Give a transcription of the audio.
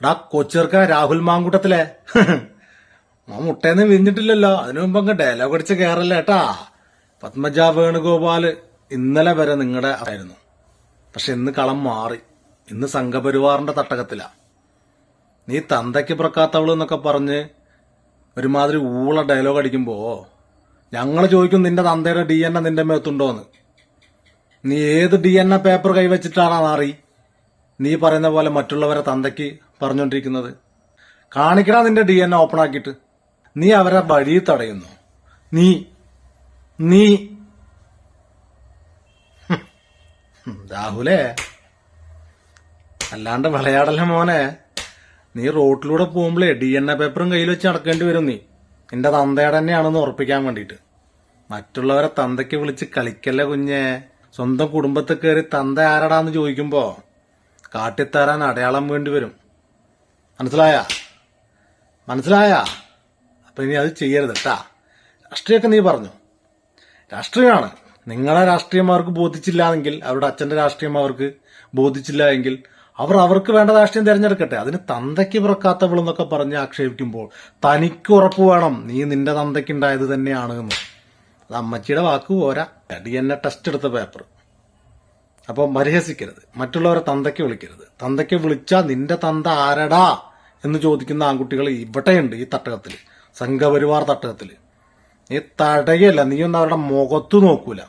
എടാ കൊച്ചിർക്ക രാഹുൽ മാങ്കൂട്ടത്തിലെ. ആ മുട്ടേന്ന് വിരിഞ്ഞിട്ടില്ലല്ലോ. അതിനു മുമ്പ് അങ്ങ് ഡയലോഗ് അടിച്ച് കയറല്ലേ ഏട്ടാ പത്മജ വേണുഗോപാൽ ഇന്നലെ വരെ നിങ്ങളുടെ ആയിരുന്നു. പക്ഷെ ഇന്ന് കളം മാറി. ഇന്ന് സംഘപരിവാറിന്റെ തട്ടകത്തിലാ. നീ തന്തയ്ക്ക് പിറക്കാത്തവൾ എന്നൊക്കെ പറഞ്ഞ് ഒരുമാതിരി ഊള ഡയലോഗ് അടിക്കുമ്പോ ഞങ്ങൾ ചോദിക്കും നിന്റെ തന്തയുടെ ഡി എൻ എ നിന്റെ മേത്തുണ്ടോന്ന്. നീ ഏത് ഡി എൻ എ പേപ്പർ കൈവച്ചിട്ടാണ് അറി നീ പറയുന്ന പോലെ മറ്റുള്ളവരെ തന്തയ്ക്ക് പറഞ്ഞുകൊണ്ടിരിക്കുന്നത് കാണിക്കടാ നിന്റെ ഡി എൻ ഓപ്പൺ ആക്കിയിട്ട് നീ അവരെ വഴി തടയുന്നു. നീ നീ. രാഹുലേ. അല്ലാണ്ട് വിളയാടല്ലേ മോനെ. നീ റോട്ടിലൂടെ പോകുമ്പോഴേ ഡി എൻ എ പേപ്പറും കയ്യിൽ വെച്ച് നടക്കേണ്ടി വരും നീ. നിന്റെ തന്തയുടെ തന്നെയാണെന്ന് ഉറപ്പിക്കാൻ വേണ്ടിയിട്ട്. മറ്റുള്ളവരെ തന്തയ്ക്ക് വിളിച്ച് കളിക്കല്ലേ കുഞ്ഞേ. സ്വന്തം കുടുംബത്തിൽ കയറി തന്ത ആരടാന്ന് ചോദിക്കുമ്പോ കാട്ടിത്തരാൻ അടയാളം വേണ്ടി വരും. മനസ്സിലായ? മനസ്സിലായ? അപ്പം ഇനി അത് ചെയ്യരുത് കേട്ടാ രാഷ്ട്രീയമൊക്കെ നീ പറഞ്ഞു. രാഷ്ട്രീയമാണ്. നിങ്ങളെ രാഷ്ട്രീയം ബോധിച്ചില്ല എങ്കിൽ അവരുടെ അച്ഛന്റെ രാഷ്ട്രീയം അവർക്ക് ബോധിച്ചില്ല എങ്കിൽ അവർ അവർക്ക് വേണ്ട രാഷ്ട്രീയം തിരഞ്ഞെടുക്കട്ടെ. അതിന് തന്തയ്ക്ക് പിറക്കാത്തവളെന്നൊക്കെ പറഞ്ഞ് ആക്ഷേപിക്കുമ്പോൾ തനിക്ക് ഉറപ്പ് വേണം. നീ നിന്റെ തന്തയ്ക്ക് ഉണ്ടായത് തന്നെയാണ് എന്ന്. അത് അമ്മച്ചിയുടെ വാക്ക് പോരാ. ഡി എൻ എ ടെസ്റ്റ് എടുത്ത പേപ്പർ അപ്പോൾ പരിഹസിക്കരുത്. മറ്റുള്ളവരെ തന്തയ്ക്ക് വിളിക്കരുത്. തന്തയ്ക്ക് വിളിച്ചാൽ നിന്റെ തന്ത ആരടാ? എന്ന് ചോദിക്കുന്ന ആൺകുട്ടികൾ ഇവിടെയുണ്ട് ഈ തട്ടകത്തിൽ സംഘപരിവാർ തട്ടകത്തിൽ. നീ തടയല്ല നീ ഒന്നും അവരുടെ മുഖത്ത് നോക്കൂല.